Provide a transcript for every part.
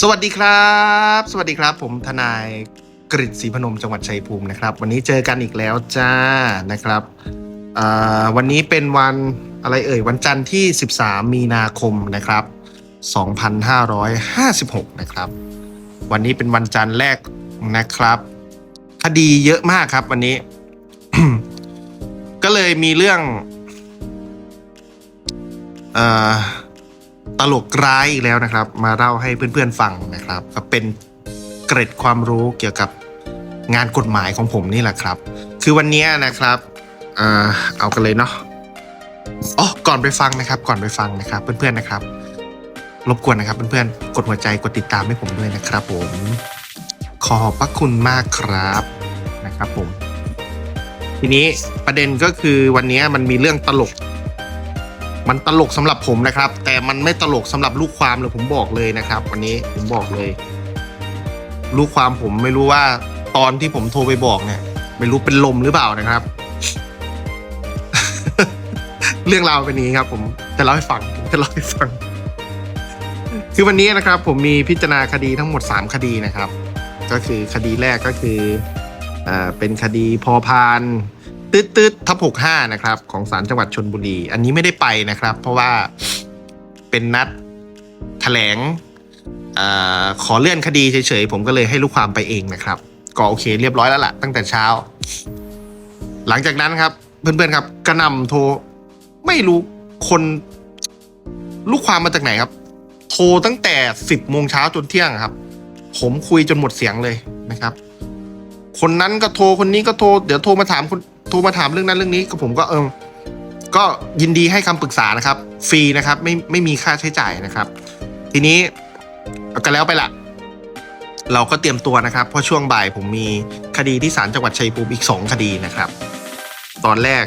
สวัสดีครับ สวัสดีครับ ผมทนายกฤษศรีพนมจังหวัดชัยภูมินะครับ วันนี้เจอกันอีกแล้วจ้านะครับวันนี้เป็นวันอะไรเอ่ยวันจันทร์ที่ 13 มีนาคมนะครับ 2556 นะครับ วันนี้เป็นวันจันทร์แรกนะครับ คดีเยอะมากครับวันนี้ ก็เลยมีเรื่อง เอ่อ ตลกร้ายอีกแล้วนะครับ มาเล่าให้เพื่อนๆฟังนะครับ ก็เป็นเกร็ดความรู้เกี่ยวกับงานกฎหมายของผมนี่แหละครับ คือวันนี้นะครับเออเอากันเลยเนาะอ๋อก่อนไปฟังนะครับ ก่อนไปฟังนะครับ เพื่อนๆนะครับ รบกวนนะครับเพื่อนๆกดหัวใจกดติดตามให้ผมด้วยนะครับ ผม ขอบพระคุณมากครับนะครับผม ทีนี้ประเด็นก็คือวันนี้มันมีเรื่องตลก มันตลกสำหรับผมนะครับ แต่มันไม่ตลกสำหรับลูกความเลยผมบอกเลยนะครับ วันนี้ผมบอกเลย ลูกความผมไม่รู้ว่าตอนที่ผมโทรไปบอกเนี่ย ไม่รู้เป็นลมหรือเปล่านะครับ เรื่องราวเป็นนี้ครับ ผมจะเล่าให้ฟังจะเล่าให้ฟัง คือวันนี้นะครับ ผมมีพิจารณาคดีทั้งหมด3คดีนะครับ ก็คือคดีแรกก็คืออ่าเป็นคดีพอพาน ตืดตืดทับหกห้านะครับ ของศาลจังหวัดชนบุรี อันนี้ไม่ได้ไปนะครับ เพราะว่าเป็นนัดแถลงอขอเลื่อนคดีเฉยๆ ผมก็เลยให้ลูกความไปเองนะครับ ก็โอเคเรียบร้อยแล้วล่ะ ตั้งแต่เช้า หลังจากนั้นครับ เพื่อนๆครับกระนำโทร ไม่รู้คนลูกความมาจากไหนครับ โทรตั้งแต่สิบโมงเช้าจนเที่ยงครับ ผมคุยจนหมดเสียงเลยนะครับ คนนั้นก็โทรคนนี้ก็โทรเดี๋ยวโทรมาถามคนโทรมาถามเรื่องนั้นเรื่องนี้ก็ผมก็เออก็ยินดีให้คำปรึกษานะครับฟรีนะครับไม่ไม่มีค่าใช้จ่ายนะครับ ทีนี้ก็แล้วไปละเราก็เตรียมตัวนะครับ เพราะช่วงบ่ายผมมีคดีที่ศาลจังหวัดชัยภูมิอีก 2 คดีนะครับ ตอนแรก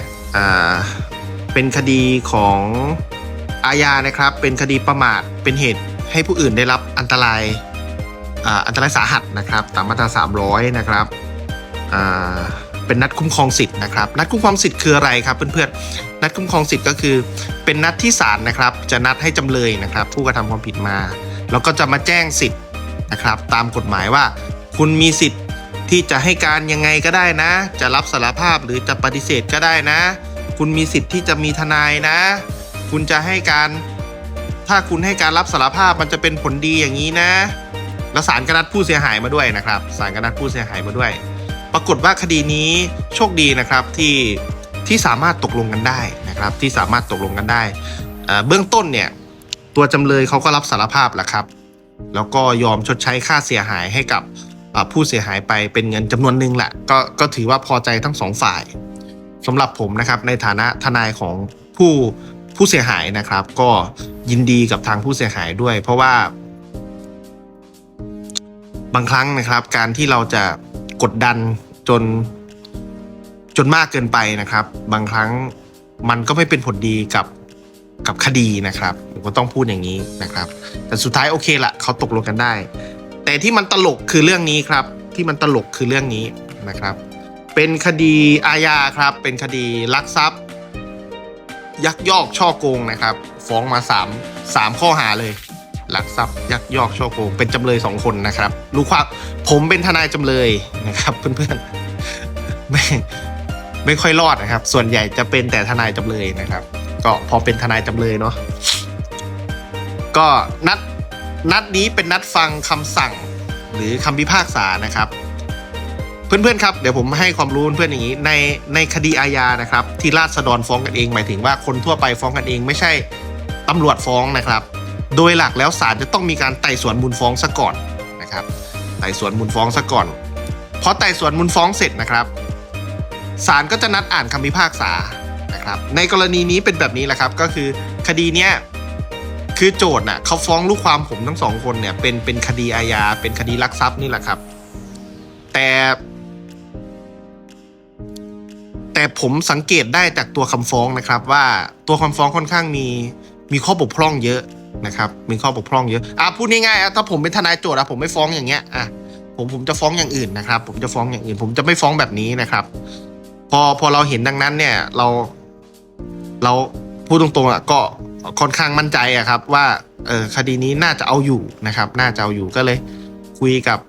เป็นคดีของอาญานะครับ เป็นคดีประมาทเป็นเหตุให้ผู้อื่นได้รับอันตรายอ,อันตรายสาหัสนะครับ ตามมาตรา 300 นะครับ เป็นนัดคุ้มครองสิทธิ์นะครับ นัดคุ้มครองสิทธิ์คืออะไรครับเพื่อนๆ นัดคุ้มครองสิทธิ์ก็คือ เป็นนัดที่ศาลนะครับ จะนัดให้จำเลยนะครับ ผู้กระทำความผิดมา แล้วก็จะมาแจ้งสิทธิ์นะครับ ตามกฎหมายว่า คุณมีสิทธิ์ที่จะให้การยังไงก็ได้นะ จะรับสารภาพหรือจะปฏิเสธก็ได้นะ คุณมีสิทธิ์ที่จะมีทนายนะ คุณจะให้การ ถ้าคุณให้การรับสารภาพมันจะเป็นผลดีอย่างนี้นะ แล้วศาลก็นัดผู้เสียหายมาด้วยนะครับศาลก็นัดผู้เสียหายมาด้วย ปรากฏว่าคดีนี้โชคดีนะครับที่ที่สามารถตกลงกันได้นะครับที่สามารถตกลงกันได้เบื้องต้นเนี่ยตัวจำเลยเขาก็รับสารภาพแหละครับ แล้วก็ยอมชดใช้ค่าเสียหายให้กับผู้เสียหายไปเป็นเงินจำนวนหนึ่งแหละก็ก็ถือว่าพอใจทั้งสองฝ่ายสำหรับผมนะครับในฐานะทนายของผู้ผู้เสียหายนะครับ ก็ยินดีกับทางผู้เสียหายด้วย เพราะว่า บางครั้งนะครับการที่เราจะ กดดันจนจนมากเกินไปนะครับ บางครั้งมันก็ไม่เป็นผลดีกับกับคดีนะครับผมก็ต้องพูดอย่างนี้นะครับ แต่สุดท้ายโอเคละเขาตกลงกันได้ แต่ที่มันตลกคือเรื่องนี้ครับ ที่มันตลกคือเรื่องนี้นะครับ เป็นคดีอาญาครับ เป็นคดีลักทรัพย์ ยักยอกช่อโกงนะครับ ฟ้องมาสามสามข้อหาเลย ลักทรัพย์ยักยอกช่อโกงเป็นจำเลยสองคนนะครับ รู้ความผมเป็นทนายจำเลยนะครับ เพื่อนๆไม่ไม่ค่อยรอดนะครับ ส่วนใหญ่จะเป็นแต่ทนายจำเลยนะครับ ก็พอเป็นทนายจำเลยเนาะก็นัดนัดนี้เป็นนัดฟังคำสั่งหรือคำพิพากษานะครับ เพื่อนๆครับเดี๋ยวผมให้ความรู้เพื่อนๆอย่างนี้ในในคดีอาญานะครับ ที่ราษฎรฟ้องกันเอง หมายถึงว่าคนทั่วไปฟ้องกันเอง ไม่ใช่ตำรวจฟ้องนะครับ โดยหลักแล้วศาลจะต้องมีการไต่สวนมูลฟ้องซะก่อนนะครับ ไต่สวนมูลฟ้องซะก่อนพอไต่สวนมูลฟ้องเสร็จนะครับศาลก็จะนัดอ่านคำพิพากษานะครับ ในกรณีนี้เป็นแบบนี้แหละครับก็คือคดีเนี้ยคือโจทย์น่ะเขาฟ้องลูกความผมทั้งสองคนเนี่ยเป็นเป็นคดีอาญาเป็นคดีลักทรัพย์นี่แหละครับ แต่แต่ผมสังเกตได้จากตัวคำฟ้องนะครับว่าตัวคำฟ้องค่อนข้างมีมีข้อบกพร่องเยอะ นะครับมีข้อบกพร่องเยอะอะพูดง่ายๆอะถ้าผมเป็นทนายโจทย์อะผมไม่ฟ้องอย่างเงี้ยอะผมผมจะฟ้องอย่างอื่นนะครับ ผมจะฟ้องอย่างอื่น ผมจะไม่ฟ้องแบบนี้นะครับ พอพอเราเห็นดังนั้นเนี่ยเรา เราพูดตรงๆอะก็ค่อนข้างมั่นใจอะครับ ว่าเออคดีนี้น่าจะเอาอยู่นะครับ น่าจะเอาอยู่ก็เลย คุยกับ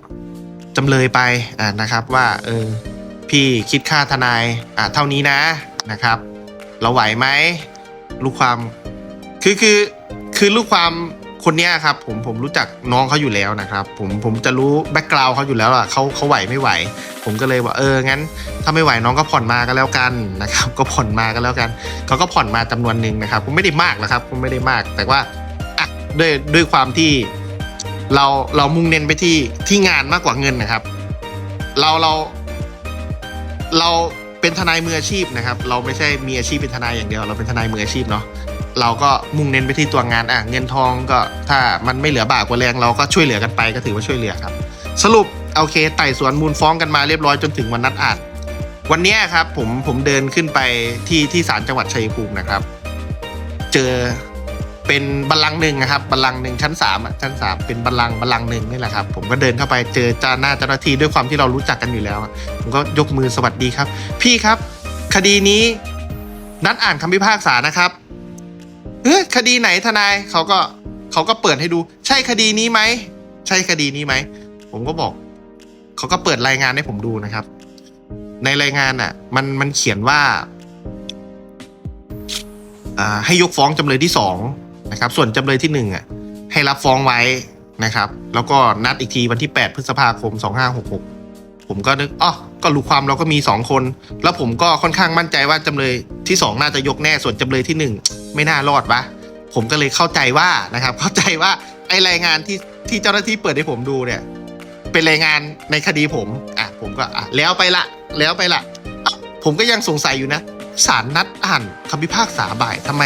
จำเลยไปอ่านะครับ ว่าเออพี่คิดค่าทนายอ่าเท่านี้นะนะครับ เราไหวไหมลูกความคือคือ คือลูกความคนเนี้ยครับผมผมรู้จักน้องเขาอยู่แล้วนะครับ ผมผมจะรู้แบ็กกราวเขาอยู่แล้วอะเขาเขาไหวไม่ไหว ผมก็เลยว่าเอองั้น ถ้าไม่ไหวน้องก็ผ่อนมาก็แล้วกันนะครับ ก็ผ่อนมาก็แล้วกันเขาก็ผ่อนมาจำนวนหนึ่งนะครับผมไม่ได้มากนะครับผมไม่ได้มาก แต่ว่าอะด้วยด้วยความที่เราเรามุ่งเน้นไปที่ที่งานมากกว่าเงินนะครับ เราเรา เราเป็นทนายมืออาชีพนะครับ เราไม่ใช่มีอาชีพเป็นทนายอย่างเดียว เราเป็นทนายมืออาชีพเนาะ เราก็มุ่งเน้นไปที่ตัวงานอะเงินทองก็ถ้ามันไม่เหลือบากกว่าแรงเราก็ช่วยเหลือกันไปก็ถือว่าช่วยเหลือครับ สรุปโอเคไต่สวนมูลฟ้องกันมาเรียบร้อยจนถึงวันนัดอ่านวันนี้ครับผมผมเดินขึ้นไปที่ที่ศาลจังหวัดชัยภูมินะครับ เจอเป็นบัลลังก์หนึ่งนะครับบัลลังก์หนึ่งชั้นสามอะชั้นสามเป็นบัลลังก์บัลลังก์หนึ่งนี่แหละครับผมก็เดินเข้าไปเจอเจ้าหน้าเจ้าหน้าที่ด้วยความที่เรารู้จักกันอยู่แล้ว ผมก็ยกมือสวัสดีครับ พี่ครับ คดีนี้นัดอ่านคำพิพากษานะครับ เฮ้ยคดีไหนทนายเขาก็เขาก็เปิดให้ดู ใช่คดีนี้ไหมใช่คดีนี้ไหมผมก็บอกเขาก็เปิดรายงานให้ผมดูนะครับ ในรายงานอะ มันมันเขียนว่าให้ยกฟ้องจำเลยที่สองนะครับ ส่วนจำเลยที่หนึ่งอะ ให้รับฟ้องไว้นะครับ แล้วก็นัดอีกทีวันที่ 8 พฤษภาคม 2566 ผมก็นึกอ๋อก็รู้ความเราก็มี 2 คน แล้วผมก็ค่อนข้างมั่นใจว่าจำเลยที่ 2 น่าจะยกแน่ส่วนจำเลยที่ 1 ไม่น่ารอดวะผมก็เลยเข้าใจว่านะครับ เข้าใจว่าไอรายงานที่ที่เจ้าหน้าที่เปิดให้ผมดูเนี่ย เป็นรายงานในคดีผมอะผมก็อะแล้วไปละแล้วไปละผมก็ยังสงสัยอยู่นะศาลนัดอ่านคำพิพากษาบ่ายทำไม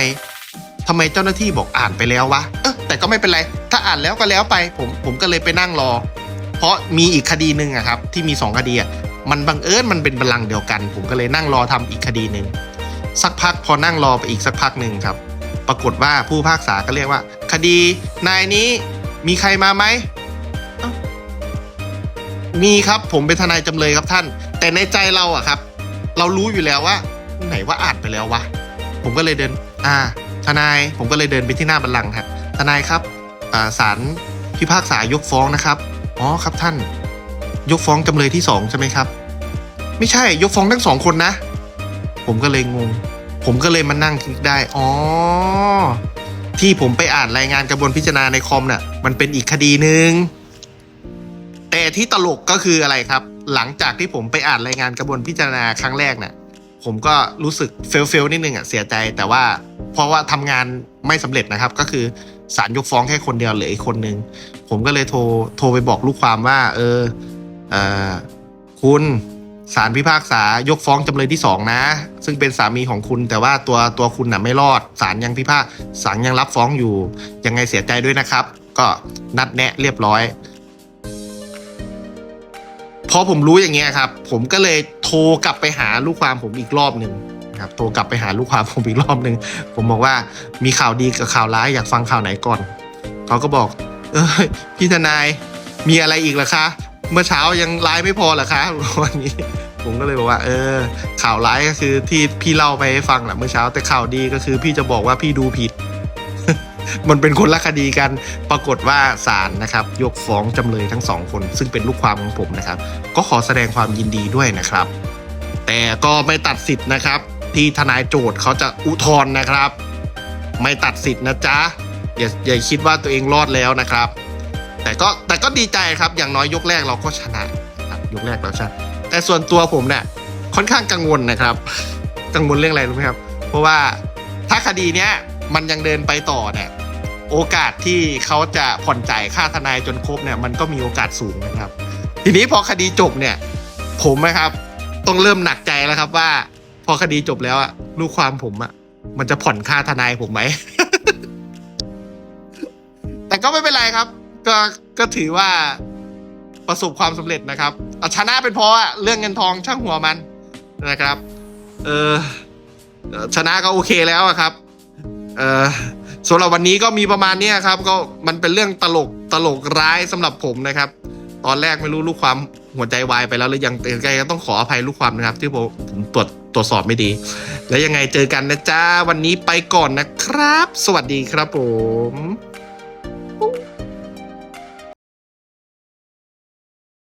ทำไมเจ้าหน้าที่บอกอ่านไปแล้ววะเออแต่ก็ไม่เป็นไร ถ้าอ่านแล้วก็แล้วไป ผมผมก็เลยไปนั่งรอ เพราะมีอีกคดีหนึ่งอะครับ ที่มีสองคดีอะมันบังเอิญมันเป็นบัลลังก์เดียวกัน ผมก็เลยนั่งรอทำอีกคดีหนึ่ง สักพักพอนั่งรอไปอีกสักพักหนึ่งครับ ปรากฏว่าผู้พากษาก็เรียกว่า คดีนายนี้มีใครมาไหมมีครับผมเป็นทนายจำเลยครับท่าน แต่ในใจเราอะครับ เรารู้อยู่แล้วว่า ไหนว่าอ่านไปแล้ววะผมก็เลยเดิน อ่า ทนายผมก็เลยเดินไปที่หน้าบัลลังก์ครับทนายครับศาลพิพากษายกฟ้องนะครับอ๋อครับท่าน ยกฟ้องจำเลยที่สองใช่ไหมครับ ไม่ใช่ยกฟ้องทั้งสองคนนะ ผมก็เลยงง ผมก็เลยมานั่งคิดได้ อ๋อ ที่ผมไปอ่านรายงานกระบวนพิจารณาในคอมน่ะ มันเป็นอีกคดีหนึ่งแต่ที่ตลกก็คืออะไรครับ หลังจากที่ผมไปอ่านรายงานกระบวนพิจารณาครั้งแรกน่ะ ผมก็รู้สึกเฟลเฟลนิดนึงอะเสียใจ แต่ว่าเพราะว่าทำงานไม่สำเร็จนะครับ ก็คือศาลยกฟ้องแค่คนเดียวเหลืออีกคนนึง ผมก็เลยโทรโทรไปบอกลูกความว่า เออเออคุณ ศาลพิพากษายกฟ้องจำเลยที่สองนะ ซึ่งเป็นสามีของคุณ แต่ว่าตัวตัวคุณน่ะไม่รอดศาลยังพิพากศาลยังรับฟ้องอยู่ ยังไงเสียใจด้วยนะครับ ก็นัดแนะเรียบร้อยพอผมรู้อย่างเงี้ยครับ ผมก็เลยโทรกลับไปหาลูกความผมอีกรอบหนึ่งครับโทรกลับไปหาลูกความผมอีกรอบหนึ่งผมบอกว่ามีข่าวดีกับข่าวร้ายอยากฟังข่าวไหนก่อนเขาก็บอก เออพี่ทนายมีอะไรอีกเหรอคะ เมื่อเช้ายังร้ายไม่พอเหรอคะวันนี้ ผมก็เลยบอกว่า เออ ข่าวร้ายก็คือที่พี่เล่าไปให้ฟังแหละเมื่อเช้าแต่ข่าวดีก็คือพี่จะบอกว่าพี่ดูผิด มันเป็นคนละคดีกัน ปรากฏว่าศาลนะครับ ยกฟ้องจำเลยทั้งสองคน ซึ่งเป็นลูกความของผมนะครับ ก็ขอแสดงความยินดีด้วยนะครับ แต่ก็ไม่ตัดสิทธิ์นะครับ ที่ทนายโจทย์เขาจะอุทธรณ์นะครับ ไม่ตัดสิทธิ์นะจ๊ะอย่าอย่าคิดว่าตัวเองรอดแล้วนะครับ แต่ก็แต่ก็ดีใจครับอย่างน้อยยกแรกเราก็ชนะครับยกแรกเราชนะแต่ส่วนตัวผมเนี่ยค่อนข้างกังวลนะครับ กังวลเรื่องอะไรรู้ไหมครับ เพราะว่าถ้าคดีเนี้ยมันยังเดินไปต่อเนี่ยโอกาสที่เขาจะผ่อนจ่ายค่าทนายจนครบเนี่ยมันก็มีโอกาสสูงนะครับ ทีนี้พอคดีจบเนี่ย ผมนะครับ ต้องเริ่มหนักใจแล้วครับว่า พอคดีจบแล้วอะลูกความผมอะมันจะผ่อนค่าทนายผมไหม แต่ก็ไม่เป็นไรครับ ก็ก็ถือว่าประสบความสำเร็จนะครับเอาชนะเป็นเพราะอะเรื่องเงินทองช่างหัวมันนะครับ เออชนะก็โอเคแล้วอะครับ เออสำหรับวันนี้ก็มีประมาณนี้ครับ ก็มันเป็นเรื่องตลกตลกร้ายสำหรับผมนะครับ ตอนแรกไม่รู้ลูกความหัวใจวายไปแล้วหรือยังแต่ยังไงก็ต้องขออภัยลูกความนะครับ ที่ผมผมตรวจตรวจสอบไม่ดี แล้วยังไงเจอกันนะจ๊ะวันนี้ไปก่อนนะครับ สวัสดีครับผม